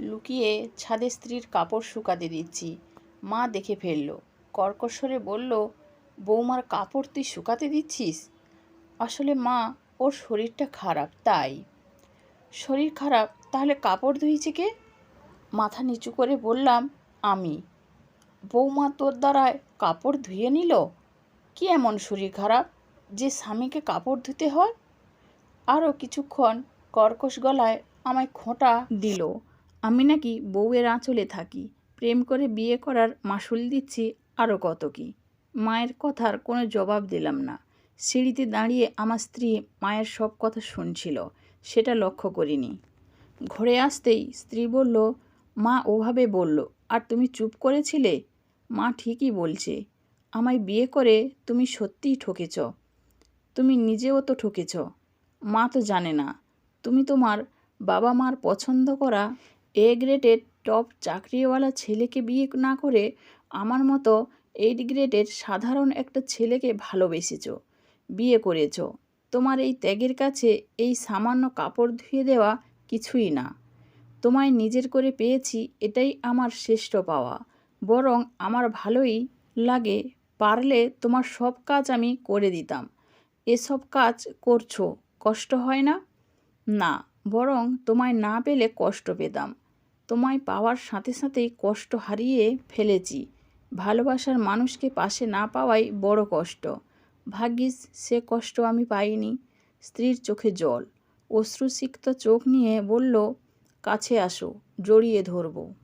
লুকিয়ে ছাদে স্ত্রীর কাপড় শুকাতে দিচ্ছি। মা দেখে ফেলল। কর্কশ্বরে বলল, বৌমার কাপড় তুই শুকাতে দিচ্ছিস? আসলে মা, ওর শরীরটা খারাপ, তাই। শরীর খারাপ? তাহলে কাপড় ধুইছে কে? মাথা নিচু করে বললাম, আমি। বৌমা তোর দ্বারায় কাপড় ধুয়ে নিল? কি এমন শরীর খারাপ যে স্বামীকে কাপড় ধুতে হয়? আরও কিছুক্ষণ কর্কশ গলায় আমায় খোঁটা দিল। আমি নাকি বউয়ের আঁচলে থাকি। প্রেম করে বিয়ে করার মাসুল দিচ্ছি আরও কত কি। মায়ের কথার কোনো জবাব দিলাম না। সিঁড়িতে দাঁড়িয়ে আমার স্ত্রী মায়ের সব কথা শুনছিল, সেটা লক্ষ্য করিনি। ঘরে আসতেই স্ত্রী বলল, মা ওভাবে বলল, আর তুমি চুপ করেছিলে? মা ঠিকই বলছে, আমায় বিয়ে করে তুমি সত্যিই ঠকেছ। তুমি নিজেও তো ঠকেছ। মা তো জানে না। তুমি তোমার বাবা মার পছন্দ করা এ গ্রেডের টপ চাকরিওয়ালা ছেলেকে বিয়ে না করে আমার মতো এইট গ্রেডের সাধারণ একটা ছেলেকে ভালোবেসেছ, বিয়ে করেছ। তোমার এই ত্যাগের কাছে এই সামান্য কাপড় ধুয়ে দেওয়া কিছুই না। তোমায় নিজের করে পেয়েছি, এটাই আমার শ্রেষ্ঠ পাওয়া। বরং আমার ভালোই লাগে, পারলে তোমার সব কাজ আমি করে দিতাম। এসব কাজ করছ, কষ্ট হয় না? না, বরং তোমায় না পেলে কষ্ট পেতাম। তোমায় পাওয়ার সাথে সাথেই কষ্ট হারিয়ে ফেলেছি। ভালোবাসার মানুষকে পাশে না পাওয়াই বড় কষ্ট। ভাগ্যিস সে কষ্ট আমি পাইনি। স্ত্রীর চোখে জল। অশ্রুসিক্ত চোখ নিয়ে বলল, কাছে আসো, জড়িয়ে ধরবো।